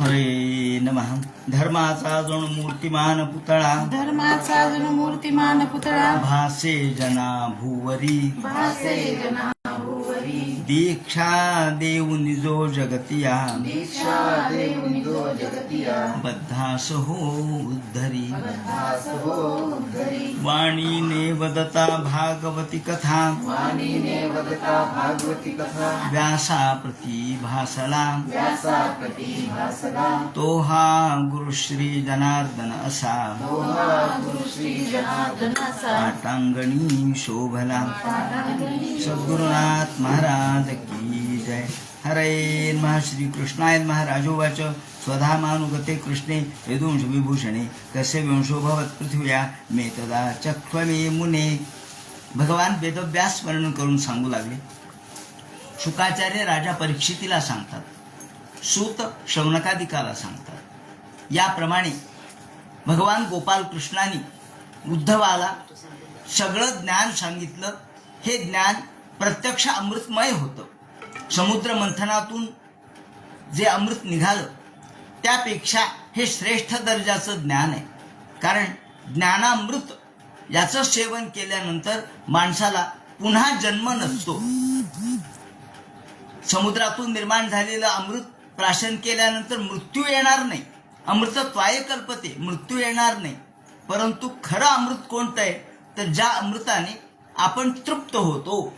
हरे नमः। धर्माचा जण मूर्तिमान पुतळा। धर्माचा जण मूर्तिमान पुतळा। भासे जना भुवरी। भासे जना भुवरी। दीक्षा देऊ निजो जगतिया। दीक्षा देऊन जो जगतिया बद्धास हो उद्धरी। वाणी ने वदता भागवती कथा। वाणी ने वदता भागवती कथा। व्यासा प्रतिभासला व्यासा प्रतिभासला तोहा गुरुश्री जनार्दन असा। तोहा जनार्दन असा। शोभला। सद्गुरुनाथ महाराज की जय। हरे महा श्री कृष्णाय नमः स्वधामानुगते कृष्णे यदुंश विभूषणे कस्य वंशो भवत पृथ्व्या। मे तदा चक्ष्वमे मुने। भगवान वेदव्यास वर्णन करून सांगू लागले। शुकाचार्य राजा परीक्षितीला सांगतात। सूत शौनकादिकाला सांगतात। याप्रमाणे भगवान गोपाल कृष्णाने उद्धवाला सगळं ज्ञान सांगितलं। हे ज्ञान प्रत्यक्ष अमृतमय होतं। समुद्र मंथनातून जे अमृत निघालं त्यापेक्षा हे श्रेष्ठ दर्जाचं ज्ञान आहे. कारण ज्ञानामृत याचं सेवन केल्यानंतर माणसाला पुन्हा जन्म नसतो. समुद्रातून निर्माण झालेलं अमृत प्राशन केल्यानंतर मृत्यू येणार नाही. अमृतत्वाय कल्पते मृत्यू येणार नाही. परंतु खरं अमृत कोणतं आहे? तर ज्या अमृताने आपण तृप्त होतो.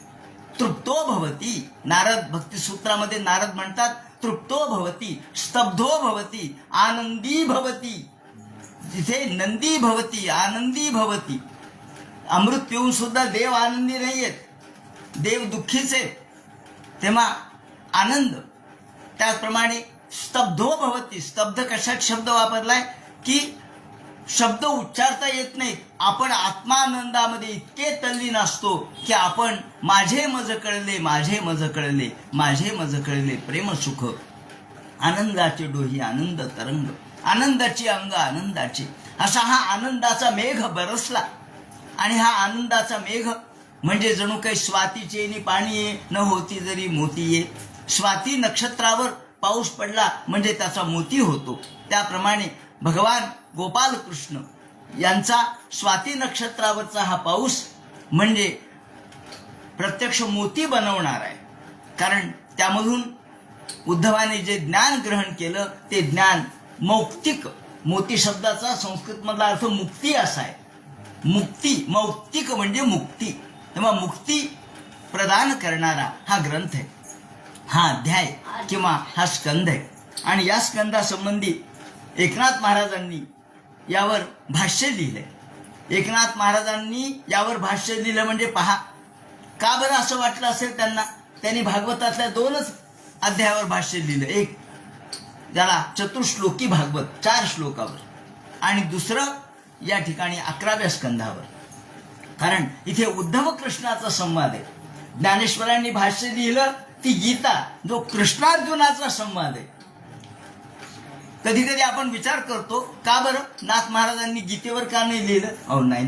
तृप्तो भवती। नारद भक्तिसूत्रामध्ये नारद म्हणतात तृप्तो भवती स्तब्धो भवती आनंदी भवती। जिथे नंदी भवती आनंदी भवती। अमृत पिऊन सुद्धा देव आनंदी नाही आहेत देव दुःखीच आहेत। तेव्हा आनंद त्याचप्रमाणे स्तब्धो भवती। स्तब्ध कशात शब्द वापरलाय? की शब्द उच्चारता येत नाहीत आपण आत्मानंदामध्ये इतके तल्लीन असतो की आपण माझे मज कळले माझे मज कळले माझे मज कळले. प्रेम सुख. आनंदाचे डोही आनंद तरंग. आनंदाची अंग आनंदाची. असा हा आनंदाचा मेघ बरसला. आणि हा आनंदाचा मेघ म्हणजे जणू काही स्वातीचे नि पाणी ये न होती जरी मोती ये. स्वाती नक्षत्रावर पाऊस पडला म्हणजे त्याचा मोती होतो. त्याप्रमाणे भगवान गोपाल कृष्ण यांचा स्वाती नक्षत्रावरचा हा पाऊस म्हणजे प्रत्यक्ष मोती बनवणार आहे. कारण त्यामधून उद्धवाने जे ज्ञान ग्रहण केलं ते ज्ञान मौक्तिक मोती शब्दाचा संस्कृतमधला अर्थ मुक्ती असा आहे. मुक्ती मौक्तिक म्हणजे मुक्ती. तेव्हा मुक्ती प्रदान करणारा हा ग्रंथ आहे. हा अध्याय किंवा हा स्कंद आहे. आणि या स्कंदासंबंधी एकनाथ महाराजांनी यावर भाष्य लिहिलंय. एकनाथ महाराजांनी यावर भाष्य लिहिलं म्हणजे पहा का बरं असं वाटलं असेल त्यांना? त्यांनी भागवतातल्या दोनच अध्यायावर भाष्य लिहिलं एक ज्याला चतुर्श्लोकी भागवत चार श्लोकावर. आणि दुसरं या ठिकाणी अकराव्या स्कंधावर. कारण इथे उद्धव कृष्णाचा संवाद आहे. ज्ञानेश्वरांनी भाष्य लिहिलं ती गीता जो कृष्णार्जुनाचा संवाद आहे कधी कधी आपण विचार करतो का बरं? नाथ महाराजांनी गीतेवर का नाही लिहिलं? अहो नाही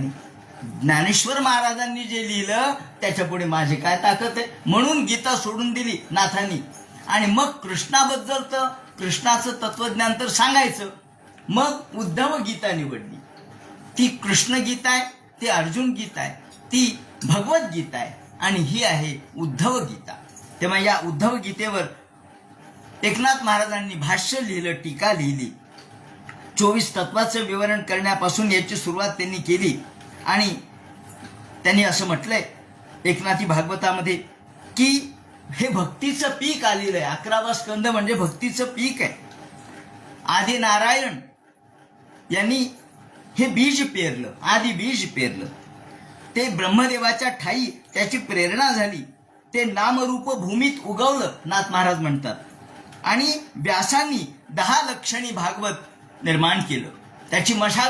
ज्ञानेश्वर महाराजांनी जे लिहिलं त्याच्या पुढे माझी काय ताकद आहे? म्हणून गीता सोडून दिली नाथांनी. आणि मग कृष्णाबद्दल तर कृष्णाचं तत्वज्ञान तर सांगायचं. मग उद्धव गीता निवडली. ती कृष्ण गीता आहे ती अर्जुन गीता आहे ती भगवद्गीता आहे आणि ही आहे उद्धव गीता. तेव्हा या उद्धव गीतेवर एकनाथ महाराजांनी भाष्य लिहिलं टीका लिहिली. चोवीस तत्वाचं विवरण करण्यापासून याची सुरुवात त्यांनी केली. आणि त्यांनी असं म्हटलंय एकनाथी भागवतामध्ये की हे भक्तीचं पीक आलेलं आहे. अकरावा स्कंद म्हणजे भक्तीचं पीक आहे. आदि नारायण यांनी हे बीज पेरलं आदि बीज पेरलं. ते ब्रह्मदेवाच्या ठाई त्याची प्रेरणा झाली. ते नामरूप भूमीत उगवलं नाथ महाराज म्हणतात. आणि व्यासांनी दहा लक्षणी भागवत निर्माण केलं. त्याची मशाल